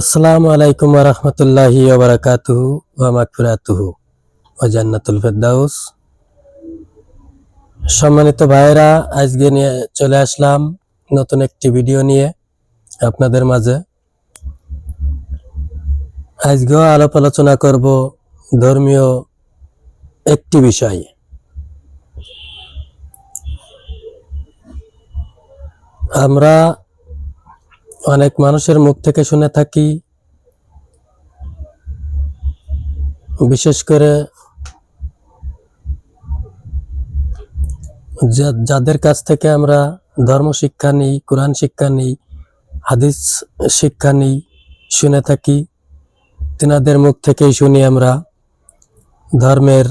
আসসালামু আলাইকুম রহমতুল্লাহি ওয়া মাগফিরাতুহু ওয়া জান্নাতুল ফেরদাউস। সম্মানিত ভাইরা আজকে নিয়ে চলে আসলাম নতুন একটি ভিডিও নিয়ে আপনাদের মাঝে। আজকেও আলাপ আলোচনা করব ধর্মীয় একটি বিষয়। আমরা অনেক মানুষের মুখ থেকে শুনে থাকি। বিশেষ করে যাদের কাছ থেকে আমরা ধর্ম শিক্ষা নিই কোরআন শিক্ষা নিই হাদিস শিক্ষা নিই শুনে থাকি তিনাদের মুখ থেকেই শুনি আমরা ধর্মের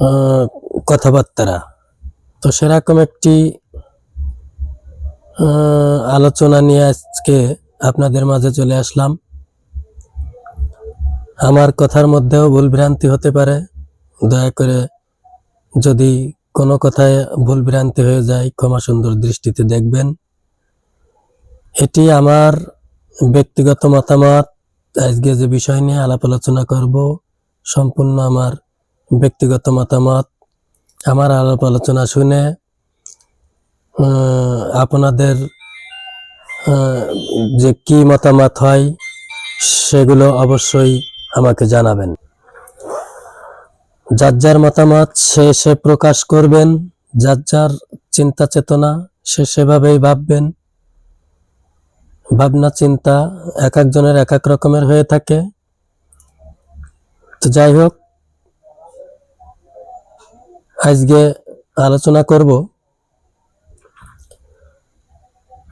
আহ, কথাবার্তা তো সেরকম একটি আলোচনা নিয়ে আজকে আপনাদের মাঝে চলে আসলাম। আমার কথার মধ্যেও ভুল ভ্রান্তি হতে পারে। দয়া করে যদি কোনো কথায় ভুল ভ্রান্তি হয়ে যায়, ক্ষমা সুন্দর দৃষ্টিতে দেখবেন। এটি আমার ব্যক্তিগত মতামত। আজকে যে বিষয় নিয়ে আলাপ আলোচনা করব, সম্পূর্ণ আমার ব্যক্তিগত মতামত। আমার আলাপ আলোচনা শুনে আপনাদের যে কি মতামত হয় সেগুলো অবশ্যই আমাকে জানাবেন। যার যার মতামত সে সে প্রকাশ করবেন, যার যার চিন্তা চেতনা সে সেভাবেই ভাববেন। ভাবনা, চিন্তা এক একজনের এক এক রকমের হয়ে থাকে। তো যাই হোক, আজকে আলোচনা করব।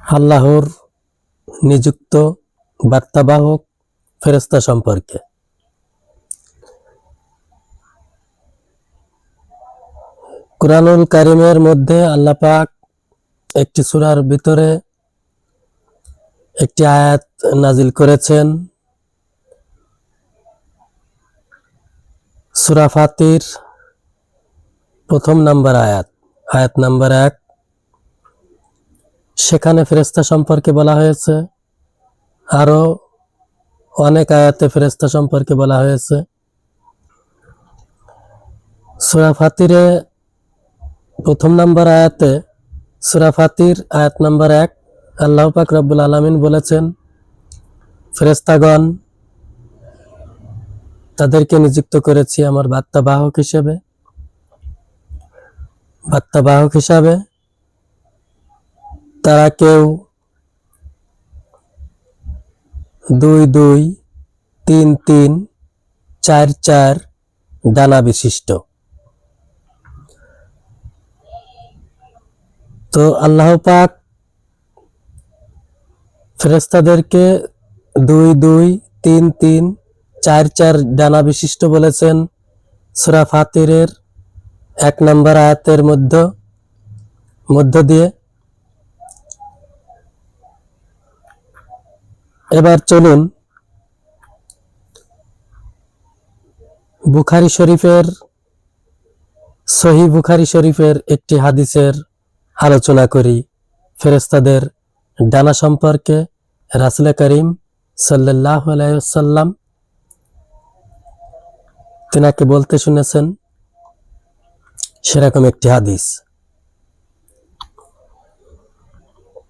আল্লাহর নিযুক্ত বার্তাবাহক ফেরেস্তা সম্পর্কে। কোরআনুল কারিমের মধ্যে আল্লাহ পাক একটি সূরার ভিতরে একটি আয়াত নাজিল করেছেন। সূরা ফাতির প্রথম নাম্বার আয়াত আয়াত নাম্বার এক। সেখানে ফেরেস্তা সম্পর্কে বলা হয়েছে। আরও অনেক আয়াতে ফেরেস্তা সম্পর্কে বলা হয়েছে। সূরা ফাতিরে প্রথম নাম্বার আয়াতে, সূরা ফাতির আয়াত নাম্বার এক, আল্লাহ পাক রব্বুল আলামিন বলেছেন ফেরেস্তাগণ তাদেরকে নিযুক্ত করেছি আমার বার্তাবাহক হিসেবে। বার্তাবাহক হিসাবে তারা কেউ দুই দুই তিন তিন চার চার ডানা বিশিষ্ট। তো আল্লাহ পাক ফেরেস্তাদেরকে দুই দুই তিন তিন চার চার ডানা বিশিষ্ট বলেছেন সুরা ফাতিরের এক নম্বর আয়াতের মধ্য মধ্য দিয়ে। এবার চলুন বুখারি শরীফের সহি বুখারি শরীফের একটি হাদিসের আলোচনা করি। ফেরেস্তাদের ডানা সম্পর্কে রাসুল করিম সাল্লাহ আলাইসাল্লাম তিনাকে বলতে শুনেছেন, সেরকম একটি হাদিস।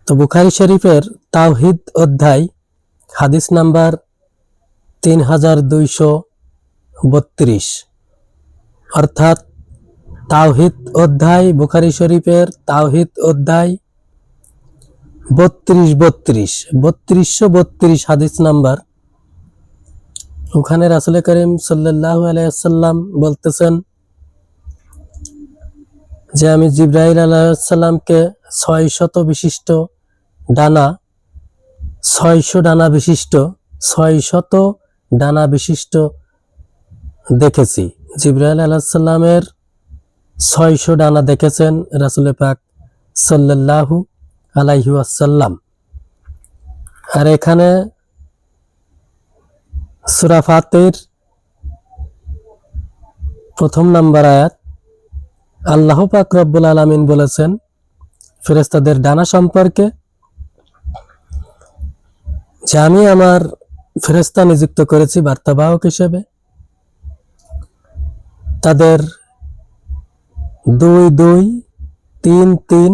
তো বুখারি শরীফের তাওহিদ অধ্যায় হাদিস নাম্বার তিন হাজার দুইশো বত্রিশ। অর্থাৎ তাওহিদ অধ্যায়, বুখারি শরীফের তাওহিদ অধ্যায় বত্রিশ বত্রিশ, বত্রিশশো বত্রিশ হাদিস নাম্বার। ওখানে রাসুল করিম সাল্লাহ আলাইসাল্লাম বলতেছেন যে, আমি জিব্রাহিল আলাইসাল্লামকে ছয় শত বিশিষ্ট ডানা ছয়শো ডানা বিশিষ্ট ছয় শত ডানা বিশিষ্ট দেখেছি। জিব্রাইল আলাহিসাল্লামের ছয়শো ডানা দেখেছেন রাসুল পাক সাল্লাল্লাহু আলাইহি আসাল্লাম আর এখানে সুরাফাতের প্রথম নাম্বার আয়াত, আল্লাহ পাক রব্বুল আলামিন বলেছেন ফেরেস্তাদের ডানা সম্পর্কে যে আমি আমার ফেরেস্তা নিযুক্ত করেছি বার্তাবাহক হিসেবে। তাদের দুই দুই তিন তিন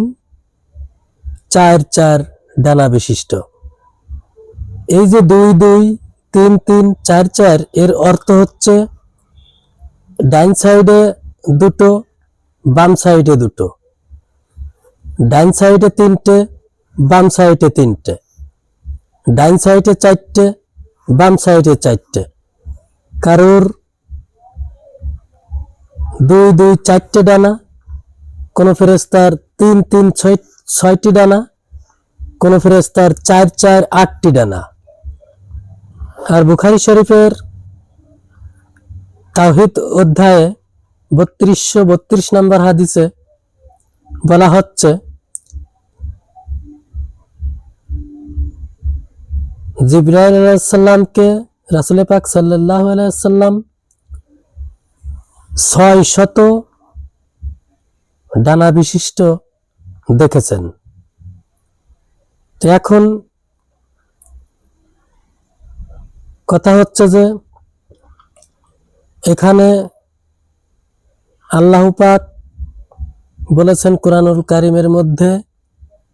চার চার ডানা বিশিষ্ট। এই যে দুই দুই তিন তিন চার চার, এর অর্থ হচ্ছে ডাইন সাইডে দুটো, বাম সাইডে দুটো। ডাইন সাইডে তিনটে, বাম সাইডে তিনটে। ডাইন সাইডে চারটে, বাম সাইডে চারটে। কারোর দুই দুই, চারটে ডানা, কোন ফেরেস্তার তিন তিন, ছয়, ছয়টি ডানা, কোন ফেরেস্তার চার চার, আটটি ডানা। আর বুখারি শরীফের তাওহিদ অধ্যায়ে বত্রিশশো বত্রিশ নম্বর হাদিসে বলা হচ্ছে জিব্রাইল আলাইসাল্লামকে রাসুল পাক সাল্লাহ আলাইসাল্লাম ছয় শত ডানা বিশিষ্ট দেখেছেন। তো এখন কথা হচ্ছে যে এখানে আল্লাহ পাক বলেছেন কোরআনুল কারিমের মধ্যে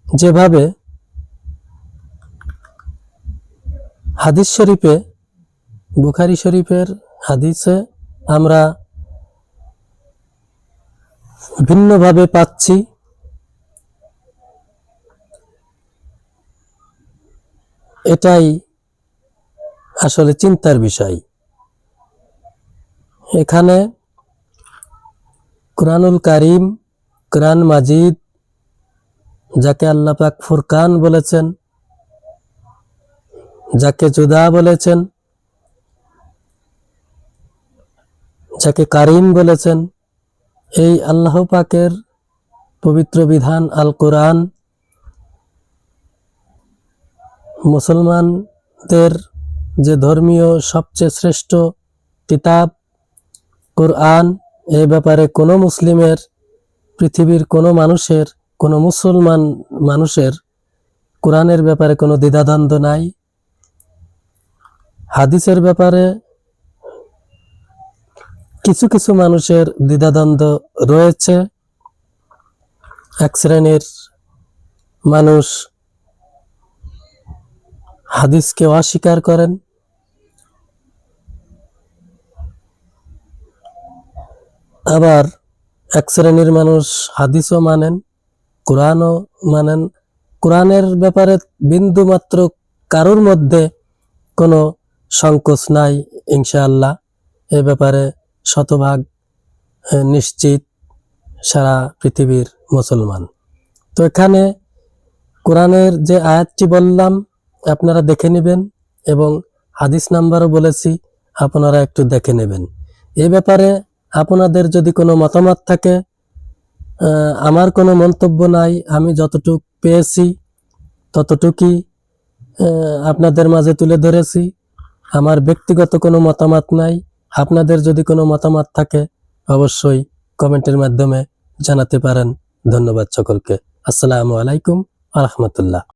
যেভাবে হাদিস শরীফে, বুখারি শরীফের হাদিসে আমরা ভিন্নভাবে পাচ্ছি এটাই আসলে চিন্তার বিষয়। এখানে কোরআনুল কারিম, কোরআন মাজিদ, যাকে আল্লাহ পাক ফুরকান বলেছেন যাকে জুদা বলেছেন, যাকে কারিম বলেছেন, এই আল্লাহ পাকের পবিত্র বিধান আল কোরআন মুসলমানদের যে ধর্মীয় সবচেয়ে শ্রেষ্ঠ কিতাব, কোরআন এই ব্যাপারে কোনো মুসলিমের, পৃথিবীর কোনো মানুষের, কোনো মুসলমান মানুষের কোরআনের ব্যাপারে কোনো দ্বিধাদ্বন্দ্ব নাই। হাদিসের ব্যাপারে কিছু কিছু মানুষের দ্বিধাদ্বন্দ্ব রয়েছে। এক শ্রেণির মানুষ হাদিসকে অস্বীকার করেন। আবার এক শ্রেণির মানুষ হাদিসও মানেন, কোরআনও মানেন। কোরআনের ব্যাপারে বিন্দু মাত্র কারোর মধ্যে কোনো সংকোচ নাই, ইনশাআল্লাহ। এ ব্যাপারে শতভাগ নিশ্চিত সারা পৃথিবীর মুসলমান। তো এখানে কোরআনের যে আয়াতটি বললাম, আপনারা দেখে নেবেন এবং হাদিস নাম্বারও বলেছি, আপনারা একটু দেখে নেবেন। এ ব্যাপারে আপনাদের যদি কোনো মতামত থাকে আমার কোনো মন্তব্য নাই, আমি যতটুক পেয়েছি, ততটুকুই আপনাদের মাঝে তুলে ধরেছি। আমার ব্যক্তিগত কোনো মতামত নাই। আপনাদের যদি কোনো মতামত থাকে, অবশ্যই কমেন্টের মাধ্যমে জানাতে পারেন। ধন্যবাদ সকলকে। আসসালামু আলাইকুম আহমতুল্লাহ